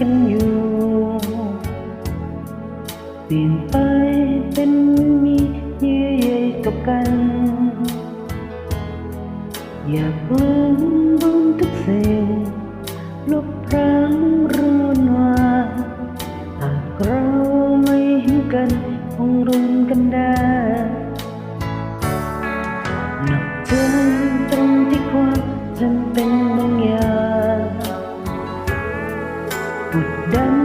กันอยู่ เปลี่ยนไปเป็นมีเยื่อใยกับกัน อยากลืมบุญทุกสิ่งลบ กดดัน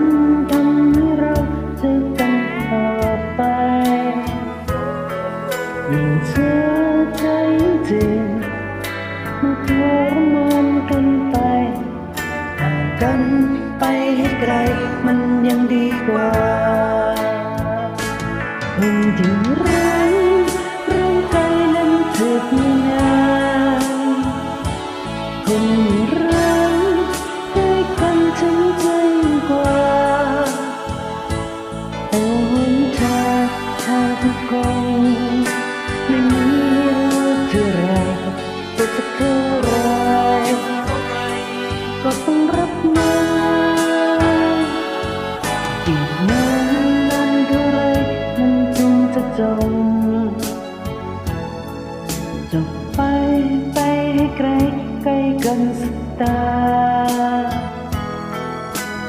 ทำให้เราเจอกันต่อไปยิ่งเชื่อใจจริงมันทรมานเกันไปห่างกันไปให้ไกลมันยังดีกว่าคนที่รักร่างกายนั้นเจ็บไม่านคน อีกนานนานเท่าไรมันจึงจะจบจบไปไปให้ไกลใกลกันสักตา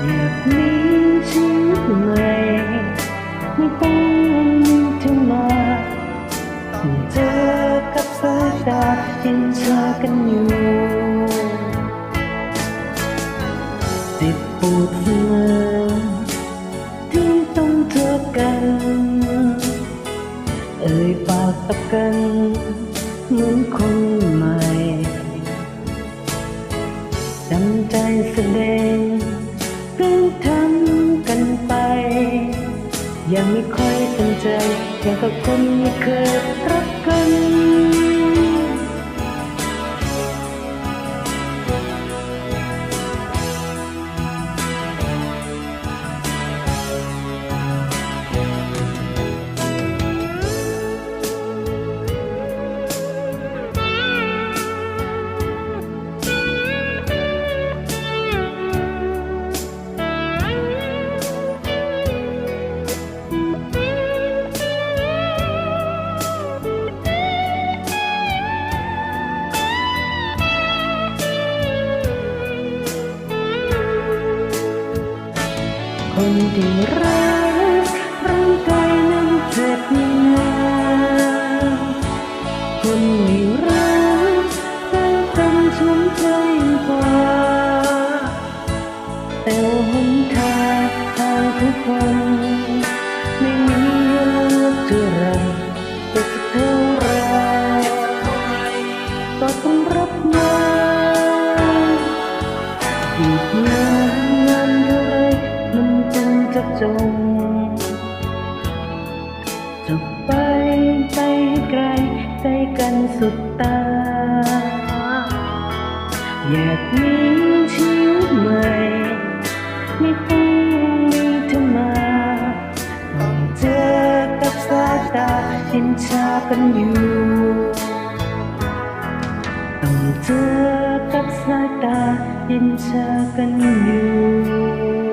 อยากมีชีวิตใหม่ไม่ต้องมีเธอมาเจอกับสายตาเห็นชากันอยู่เจ็บปวด ยปาตักกันเหมือนคนใหม่จำใจแสดงเรื่อทำกันไป ยังไม่ค่อยสนใจอย่างกับคนไม่เคยรักกัน คนที่รักร่างกายนั้นเจ็บไม่นานคนไม่รักได้กันชุ่มใจกว่าแต่หนทางทางทุกคน สุดตา อยากมีชีวิตใหม่ ไม่ต้องมีเธอมาต้องเจอกับสายตาเห็นชากันอยู่ ต้องเจอกับสายตาเห็นชากันอยู่